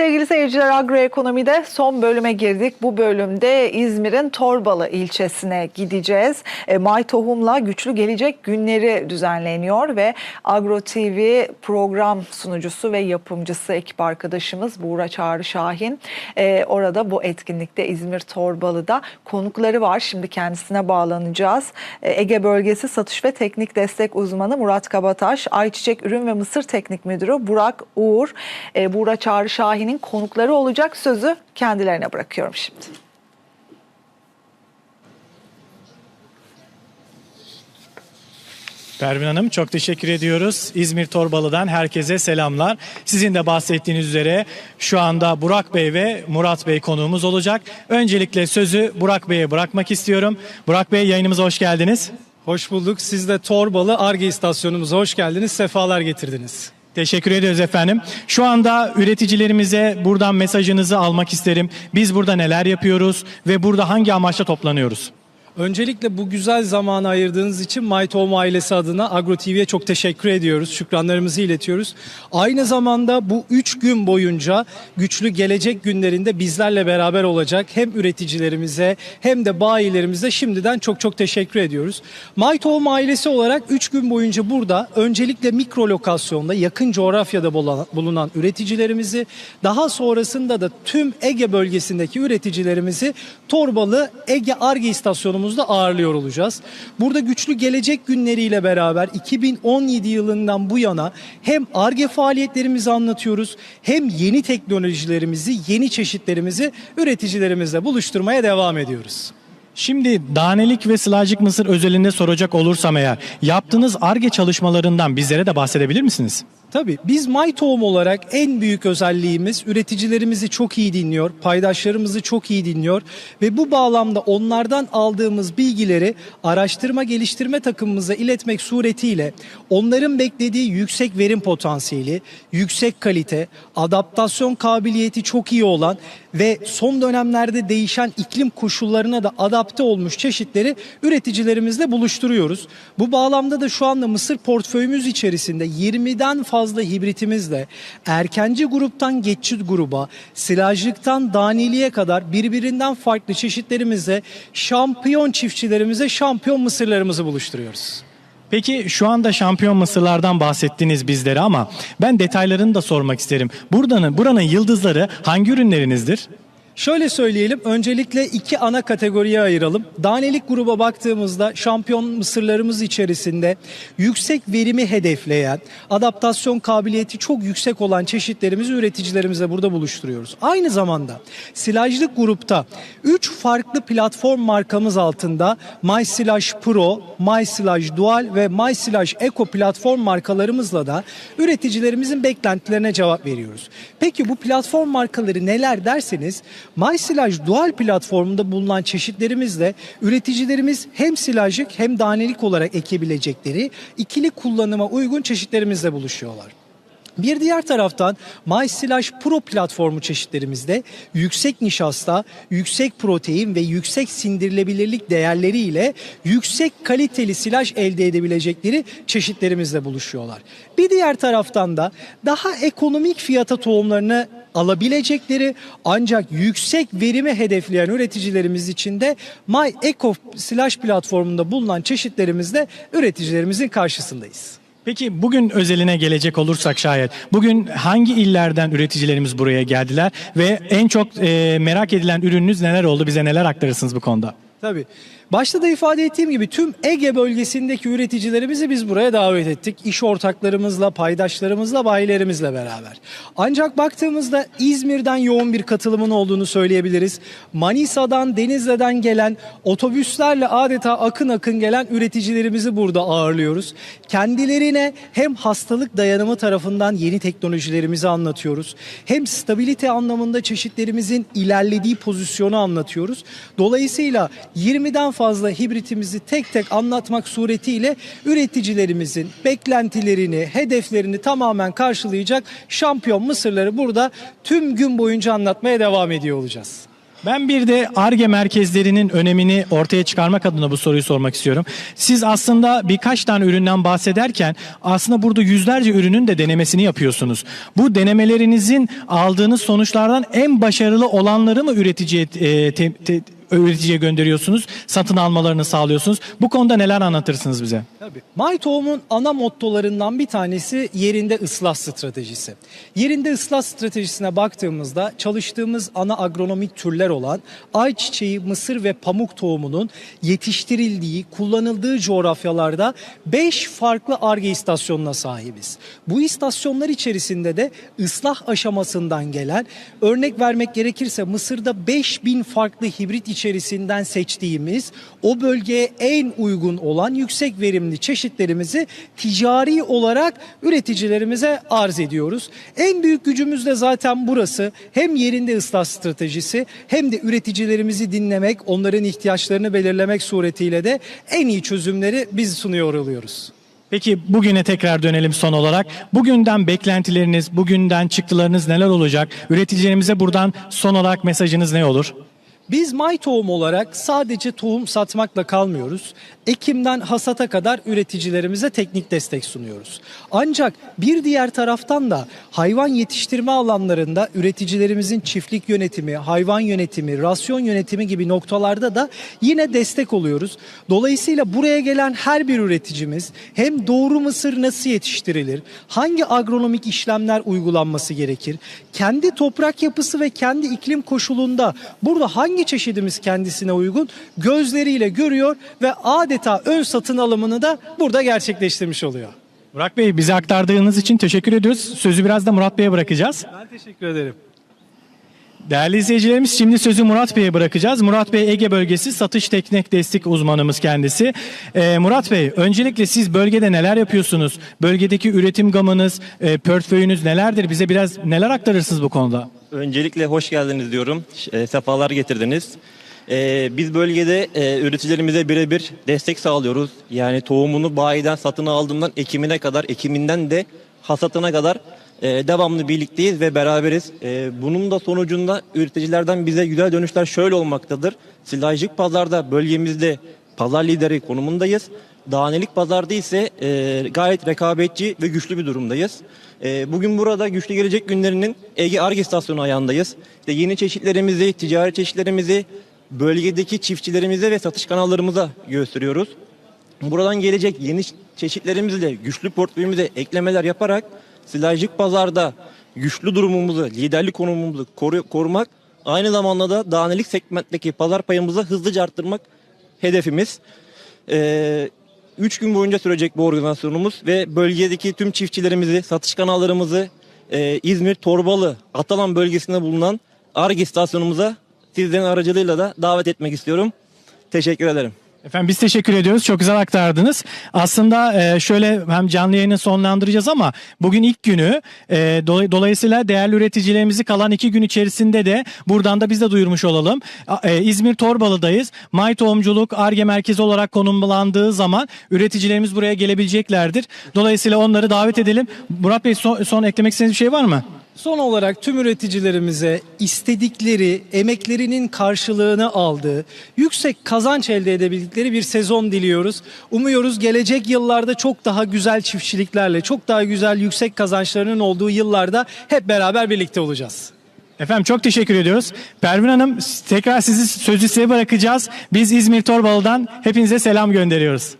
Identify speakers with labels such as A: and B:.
A: Sevgili seyirciler agroekonomide son bölüme girdik. Bu bölümde İzmir'in Torbalı ilçesine gideceğiz. E, May Tohum'la Güçlü Gelecek Günleri düzenleniyor ve Agro TV program sunucusu ve yapımcısı ekip arkadaşımız Buğra Çağrı Şahin. e, orada bu etkinlikte İzmir Torbalı'da konukları var. Şimdi kendisine bağlanacağız. E, Ege Bölgesi Satış ve Teknik Destek Uzmanı Murat Kabataş, Ayçiçek Ürün ve Mısır Teknik Müdürü Burak Uğur, e, Buğra Çağrı Şahin'in konukları olacak sözü kendilerine bırakıyorum şimdi.
B: Pervin Hanım çok teşekkür ediyoruz. İzmir Torbalı'dan herkese selamlar. Sizin de bahsettiğiniz üzere şu anda Burak Bey ve Murat Bey konuğumuz olacak. Öncelikle sözü Burak Bey'e bırakmak istiyorum. Burak Bey yayınımıza hoş geldiniz.
C: Hoş bulduk. Siz de Torbalı Arge istasyonumuza hoş geldiniz. Sefalar getirdiniz.
B: Teşekkür ediyoruz efendim. Şu anda üreticilerimize buradan mesajınızı almak isterim. Biz burada neler yapıyoruz ve burada hangi amaçla toplanıyoruz?
C: Öncelikle bu güzel zamanı ayırdığınız için MyTohum ailesi adına Agro TV'ye çok teşekkür ediyoruz. Şükranlarımızı iletiyoruz. Aynı zamanda bu 3 gün boyunca güçlü gelecek günlerinde bizlerle beraber olacak hem üreticilerimize hem de bayilerimize şimdiden çok çok teşekkür ediyoruz. MyTohum ailesi olarak 3 gün boyunca burada öncelikle mikro lokasyonda yakın coğrafyada bulunan- üreticilerimizi daha sonrasında da tüm Ege bölgesindeki üreticilerimizi Torbalı Ege Arge istasyonumuzda ağırlıyor olacağız. Burada güçlü gelecek günleriyle beraber 2017 yılından bu yana hem Arge faaliyetlerimizi anlatıyoruz hem yeni teknolojilerimizi, yeni çeşitlerimizi üreticilerimizle buluşturmaya devam ediyoruz.
B: Şimdi danelik ve sılajcık mısır özelinde soracak olursam eğer yaptığınız ARGE çalışmalarından bizlere de bahsedebilir misiniz?
C: Tabii biz MyTohum olarak en büyük özelliğimiz üreticilerimizi çok iyi dinliyor, paydaşlarımızı çok iyi dinliyor ve bu bağlamda onlardan aldığımız bilgileri araştırma geliştirme takımımıza iletmek suretiyle onların beklediği yüksek verim potansiyeli, yüksek kalite, adaptasyon kabiliyeti çok iyi olan ve son dönemlerde değişen iklim koşullarına da adapte olmuş çeşitleri üreticilerimizle buluşturuyoruz. Bu bağlamda da şu anda mısır portföyümüz içerisinde 20'den fazla hibritimizle erkenci gruptan geçici gruba, silajlıktan daniliğe kadar birbirinden farklı çeşitlerimizle şampiyon çiftçilerimize şampiyon mısırlarımızı buluşturuyoruz.
B: Peki şu anda şampiyon mısırlardan bahsettiniz bizlere ama ben detaylarını da sormak isterim. Buradanın, buranın yıldızları hangi ürünlerinizdir?
C: Şöyle söyleyelim, öncelikle iki ana kategoriye ayıralım. Danelik gruba baktığımızda şampiyon mısırlarımız içerisinde yüksek verimi hedefleyen, adaptasyon kabiliyeti çok yüksek olan çeşitlerimizi üreticilerimizle burada buluşturuyoruz. Aynı zamanda silajlık grupta 3 farklı platform markamız altında MySilaj Pro, MySilaj Dual ve MySilaj Eco platform markalarımızla da üreticilerimizin beklentilerine cevap veriyoruz. Peki bu platform markaları neler derseniz MySilaj Dual platformunda bulunan çeşitlerimizle üreticilerimiz hem silajlık hem danelik olarak ekebilecekleri ikili kullanıma uygun çeşitlerimizle buluşuyorlar. Bir diğer taraftan MySilaj Pro platformu çeşitlerimizde yüksek nişasta, yüksek protein ve yüksek sindirilebilirlik değerleriyle yüksek kaliteli silaj elde edebilecekleri çeşitlerimizle buluşuyorlar. Bir diğer taraftan da daha ekonomik fiyata tohumlarını alabilecekleri ancak yüksek verimi hedefleyen üreticilerimiz için de My Eco Silaj platformunda bulunan çeşitlerimizle üreticilerimizin karşısındayız.
B: Peki bugün özeline gelecek olursak şayet bugün hangi illerden üreticilerimiz buraya geldiler ve en çok e, merak edilen ürününüz neler oldu? Bize neler aktarırsınız bu konuda?
C: Tabii. Başta da ifade ettiğim gibi tüm Ege bölgesindeki üreticilerimizi biz buraya davet ettik. İş ortaklarımızla, paydaşlarımızla, bayilerimizle beraber. Ancak baktığımızda İzmir'den yoğun bir katılımın olduğunu söyleyebiliriz. Manisa'dan, Denizli'den gelen otobüslerle adeta akın akın gelen üreticilerimizi burada ağırlıyoruz. Kendilerine hem hastalık dayanımı tarafından yeni teknolojilerimizi anlatıyoruz. Hem stabilite anlamında çeşitlerimizin ilerlediği pozisyonu anlatıyoruz. Dolayısıyla 20'den fazla hibritimizi tek tek anlatmak suretiyle üreticilerimizin beklentilerini, hedeflerini tamamen karşılayacak şampiyon mısırları burada tüm gün boyunca anlatmaya devam ediyor olacağız.
B: Ben bir de ARGE merkezlerinin önemini ortaya çıkarmak adına bu soruyu sormak istiyorum. Siz aslında birkaç tane üründen bahsederken aslında burada yüzlerce ürünün de denemesini yapıyorsunuz. Bu denemelerinizin aldığınız sonuçlardan en başarılı olanları mı üreticiye e, te- te- üreticiye gönderiyorsunuz, satın almalarını sağlıyorsunuz? Bu konuda neler anlatırsınız bize?
C: Tabii. My Tohum'un ana mottolarından bir tanesi yerinde ıslah stratejisi. Yerinde ıslah stratejisine baktığımızda çalıştığımız ana agronomik türler olan ayçiçeği, mısır ve pamuk tohumunun yetiştirildiği, kullanıldığı coğrafyalarda 5 farklı ARGE istasyonuna sahibiz. Bu istasyonlar içerisinde de ıslah aşamasından gelen örnek vermek gerekirse Mısır'da 5000 farklı hibrit içerisinden seçtiğimiz o bölgeye en uygun olan yüksek verimli çeşitlerimizi ticari olarak üreticilerimize arz ediyoruz. En büyük gücümüz de zaten burası. Hem yerinde ıslah stratejisi hem de üreticilerimizi dinlemek, onların ihtiyaçlarını belirlemek suretiyle de en iyi çözümleri biz sunuyor oluyoruz.
B: Peki bugüne tekrar dönelim son olarak. Bugünden beklentileriniz, bugünden çıktılarınız neler olacak? Üreticilerimize buradan son olarak mesajınız ne olur?
C: Biz May Tohum olarak sadece tohum satmakla kalmıyoruz. Ekimden hasata kadar üreticilerimize teknik destek sunuyoruz. Ancak bir diğer taraftan da hayvan yetiştirme alanlarında üreticilerimizin çiftlik yönetimi, hayvan yönetimi, rasyon yönetimi gibi noktalarda da yine destek oluyoruz. Dolayısıyla buraya gelen her bir üreticimiz hem doğru mısır nasıl yetiştirilir, hangi agronomik işlemler uygulanması gerekir, kendi toprak yapısı ve kendi iklim koşulunda burada hangi çeşidimiz kendisine uygun gözleriyle görüyor ve adeta ön satın alımını da burada gerçekleştirmiş oluyor.
B: Burak Bey bize aktardığınız için teşekkür ediyoruz. Sözü biraz da Murat Bey'e bırakacağız.
C: Ben teşekkür ederim.
B: Değerli izleyicilerimiz şimdi sözü Murat Bey'e bırakacağız. Murat Bey Ege bölgesi satış teknik destek uzmanımız kendisi. Ee, Murat Bey öncelikle siz bölgede neler yapıyorsunuz? Bölgedeki üretim gamınız, e, portföyünüz nelerdir? Bize biraz neler aktarırsınız bu konuda?
D: Öncelikle hoş geldiniz diyorum. E, sefalar getirdiniz. E, biz bölgede e, üreticilerimize birebir destek sağlıyoruz. Yani tohumunu bayiden satın aldığından ekimine kadar, ekiminden de hasatına kadar e, devamlı birlikteyiz ve beraberiz. E, bunun da sonucunda üreticilerden bize güzel dönüşler şöyle olmaktadır. Silajcık pazarda bölgemizde pazar lideri konumundayız. Dağnelik pazarda ise e, gayet rekabetçi ve güçlü bir durumdayız. E, bugün burada güçlü gelecek günlerinin Ege Arge istasyonu ayağındayız. İşte yeni çeşitlerimizi, ticari çeşitlerimizi bölgedeki çiftçilerimize ve satış kanallarımıza gösteriyoruz. Buradan gelecek yeni çeşitlerimizle güçlü portföyümüze eklemeler yaparak silajcık pazarda güçlü durumumuzu, liderlik konumumuzu koru- korumak aynı zamanda da danelik segmentteki pazar payımızı hızlıca arttırmak hedefimiz. Ee, üç gün boyunca sürecek bu organizasyonumuz ve bölgedeki tüm çiftçilerimizi, satış kanallarımızı e, İzmir Torbalı Atalan bölgesinde bulunan ARGE istasyonumuza sizlerin aracılığıyla da davet etmek istiyorum. Teşekkür ederim.
B: Efendim biz teşekkür ediyoruz. Çok güzel aktardınız. Aslında e, şöyle hem canlı yayını sonlandıracağız ama bugün ilk günü e, dolay- dolayısıyla değerli üreticilerimizi kalan iki gün içerisinde de buradan da biz de duyurmuş olalım. E, İzmir Torbalı'dayız. May Tohumculuk ARGE merkezi olarak konumlandığı zaman üreticilerimiz buraya gelebileceklerdir. Dolayısıyla onları davet edelim. Murat Bey son, son eklemek istediğiniz bir şey var mı?
C: Son olarak tüm üreticilerimize istedikleri, emeklerinin karşılığını aldığı, yüksek kazanç elde edebildikleri bir sezon diliyoruz. Umuyoruz gelecek yıllarda çok daha güzel çiftçiliklerle, çok daha güzel yüksek kazançlarının olduğu yıllarda hep beraber birlikte olacağız.
B: Efendim çok teşekkür ediyoruz. Pervin Hanım tekrar sizi sözü size bırakacağız. Biz İzmir Torbalı'dan hepinize selam gönderiyoruz.